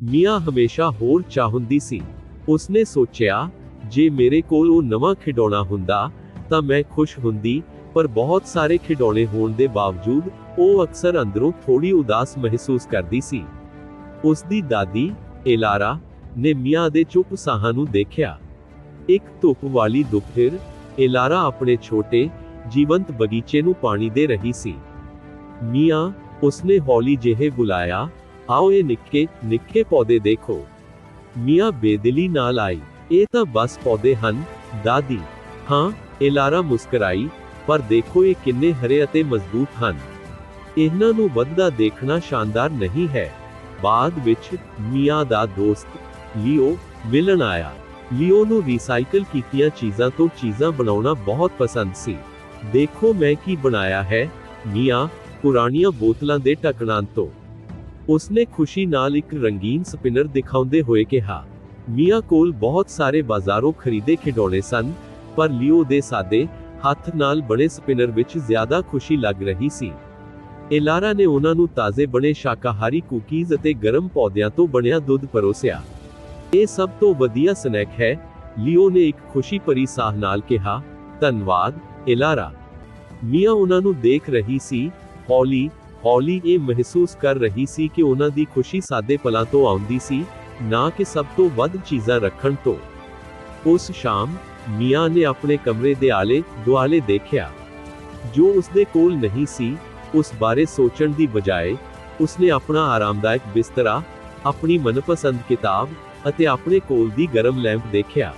ਮੀਆਂ ਹਮੇਸ਼ਾ ਹੋਰ ਚਾਹੁੰਦੀ ਸੀ ਉਸਨੇ ਸੋਚਿਆ ਜੇ ਮੇਰੇ ਕੋਲ ਉਹ ਨਵਾਂ ਖਿਡੌਣਾ ਹੁੰਦਾ ਤਾਂ ਮੈਂ ਖੁਸ਼ ਹੁੰਦੀ ਪਰ ਬਹੁਤ ਸਾਰੇ ਖਿਡੌਣੇ ਹੋਣ ਦੇ ਬਾਵਜੂਦ ਉਹ ਅਕਸਰ ਅੰਦਰੋਂ ਥੋੜੀ ਉਦਾਸ ਮਹਿਸੂਸ ਕਰਦੀ ਸੀ ਉਸ ਦੀ ਦਾਦੀ ਏਲਾਰਾ ਨੇ ਮੀਆਂ ਦੇ ਚੁੱਪ ਸਾਹਾਂ ਨੂੰ ਦੇਖਿਆ ਇੱਕ ਧੁੱਪ ਵਾਲੀ ਦੁਪਹਿਰ ਏਲਾਰਾ ਆਪਣੇ ਛੋਟੇ ਜੀਵੰਤ ਬਗੀਚੇ ਨੂੰ ਪਾਣੀ ਦੇ ਰਹੀ ਸੀ ਮੀਆਂ ਉਸਨੇ ਹੌਲੀ ਜਿਹੇ ਬੁਲਾਇਆ ਆਓ ਇਹ ਨਿੱਕੇ ਨਿੱਕੇ ਪੌਦੇ ਦੇਖੋ। ਮੀਆਂ ਬੇਦਿਲੀ ਨਾਲ ਆਈ। ਇਹ ਤਾਂ ਬਸ ਪੌਦੇ ਹਨ, ਦਾਦੀ। ਹਾਂ ਏਲਾਰਾ ਮੁਸਕਰਾਈ, ਪਰ ਦੇਖੋ ਇਹ ਕਿੰਨੇ ਹਰੇ ਅਤੇ ਮਜ਼ਬੂਤ ਹਨ। ਇਹਨਾਂ ਨੂੰ ਵੱਧਦਾ ਦੇਖਣਾ ਸ਼ਾਨਦਾਰ ਨਹੀਂ ਹੈ। ਬਾਅਦ ਵਿੱਚ ਮੀਆਂ ਦਾ ਦੋਸਤ, ਲਿਓ, ਮਿਲਣ ਆਇਆ। ਲਿਓ ਨੂੰ ਰੀਸਾਈਕਲ ਕੀਤੀਆਂ ਚੀਜ਼ਾਂ ਤੋਂ ਚੀਜ਼ਾਂ ਬਣਾਉਣਾ ਬਹੁਤ ਪਸੰਦ ਸੀ। ਦੇਖੋ ਮੈਂ ਕੀ ਬਣਾਇਆ ਹੈ। ਮੀਆਂ, ਪੁਰਾਣੀਆਂ ਬੋਤਲਾਂ ਦੇ ਢੱਕਣਾਂ ਤੋਂ। ਉਸਨੇ ਖੁਸ਼ੀ ਨਾਲ ਇੱਕ ਰੰਗੀਨ ਸਪਿਨਰ ਦਿਖਾਉਂਦੇ ਹੋਏ ਕਿਹਾ, ਮੀਆਂ ਕੋਲ ਬਹੁਤ ਸਾਰੇ ਬਾਜ਼ਾਰੋਂ ਖਰੀਦੇ ਖਿਡੌਣੇ ਸਨ, ਪਰ ਲਿਓ ਦੇ ਸਾਦੇ ਹੱਥ ਨਾਲ ਬਣੇ ਸਪਿਨਰ ਵਿੱਚ ਜ਼ਿਆਦਾ ਖੁਸ਼ੀ ਲੱਗ ਰਹੀ ਸੀ। ਏਲਾਰਾ ਨੇ ਉਹਨਾਂ ਨੂੰ ਤਾਜ਼ੇ ਬਣੇ ਸ਼ਾਕਾਹਾਰੀ ਕੁਕੀਜ਼ ਅਤੇ ਗਰਮ ਪੌਦਿਆਂ ਤੋਂ ਬਣਿਆ ਦੁੱਧ ਪਰੋਸਿਆ। ਇਹ ਸਭ ਤੋਂ ਵਧੀਆ ਸਨੈਕ ਹੈ, ਲਿਓ ਨੇ ਇੱਕ ਖੁਸ਼ੀ ਭਰੀ ਸਾਹ ਨਾਲ ਕਿਹਾ, ਧੰਨਵਾਦ ਏਲਾਰਾ ਮੀਆਂ ਉਹਨਾਂ ਨੂੰ ਦੇਖ ਰਹੀ ਸੀ, ਹੌਲੀ ਹੌਲੀ ਇਹ ਮਹਿਸੂਸ ਕਰ ਰਹੀ ਸੀ ਕਿ ਉਹਨਾਂ ਦੀ ਖੁਸ਼ੀ ਸਾਦੇ ਪਲਾਂ ਤੋਂ ਆਉਂਦੀ ਸੀ ਨਾ ਕਿ ਸਭ ਤੋਂ ਵੱਧ ਚੀਜ਼ਾਂ ਰੱਖਣ ਤੋਂ ਉਸ ਸ਼ਾਮ ਮੀਆਂ ਨੇ ਆਪਣੇ ਕਮਰੇ ਦੇ ਆਲੇ ਦੁਆਲੇ ਦੇਖਿਆ ਜੋ ਉਸਦੇ ਕੋਲ ਨਹੀਂ ਸੀ ਉਸ ਬਾਰੇ ਸੋਚਣ ਦੀ ਬਜਾਏ ਉਸਨੇ ਆਪਣਾ ਆਰਾਮਦਾਇਕ ਬਿਸਤਰਾ ਆਪਣੀ ਮਨਪਸੰਦ ਕਿਤਾਬ ਅਤੇ ਆਪਣੇ ਕੋਲ ਦੀ ਗਰਮ ਲੈਂਪ ਦੇਖਿਆ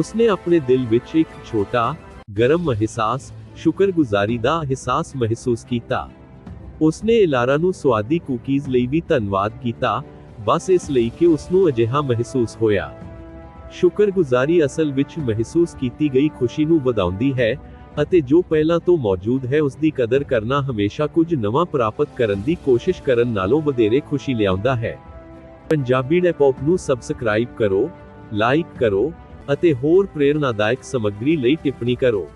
ਉਸਨੇ ਆਪਣੇ ਦਿਲ ਵਿੱਚ ਇੱਕ ਛੋਟਾ ਗਰਮ ਅਹਿਸਾਸ ਸ਼ੁਕਰਗੁਜ਼ਾਰੀ ਦਾ ਅਹਿਸਾਸ ਮਹਿਸੂਸ ਕੀਤਾ ਉਸਨੇ ਇਲਾਰਾ ਨੂੰ ਸਵਾਦੀ ਕੁਕੀਜ਼ ਲਈ ਵੀ ਧੰਨਵਾਦ ਕੀਤਾ, ਬਸ ਇਸ ਲਈ ਕਿ ਉਸ ਨੂੰ ਅਜਿਹਾ ਮਹਿਸੂਸ ਹੋਇਆ। ਸ਼ੁਕਰਗੁਜ਼ਾਰੀ ਅਸਲ ਵਿੱਚ ਮਹਿਸੂਸ ਕੀਤੀ ਗਈ ਖੁਸ਼ੀ ਨੂੰ ਵਧਾਉਂਦੀ ਹੈ, ਅਤੇ ਜੋ ਪਹਿਲਾਂ ਤੋਂ ਮੌਜੂਦ ਹੈ ਉਸ ਦੀ ਕਦਰ ਕਰਨਾ ਹਮੇਸ਼ਾ ਕੁਝ ਨਵਾਂ ਪ੍ਰਾਪਤ ਕਰਨ ਦੀ ਕੋਸ਼ਿਸ਼ ਕਰਨ ਨਾਲੋਂ ਵਧੇਰੇ ਖੁਸ਼ੀ ਲਿਆਉਂਦਾ ਹੈ। ਪੰਜਾਬੀ ਡੈਪੌਪ ਨੂੰ ਸਬਸਕ੍ਰਾਈਬ ਕਰੋ, ਲਾਈਕ ਕਰੋ, ਅਤੇ ਹੋਰ ਪ੍ਰੇਰਨਾਦਾਇਕ ਸਮੱਗਰੀ ਲਈ ਟਿੱਪਣੀ ਕਰੋ।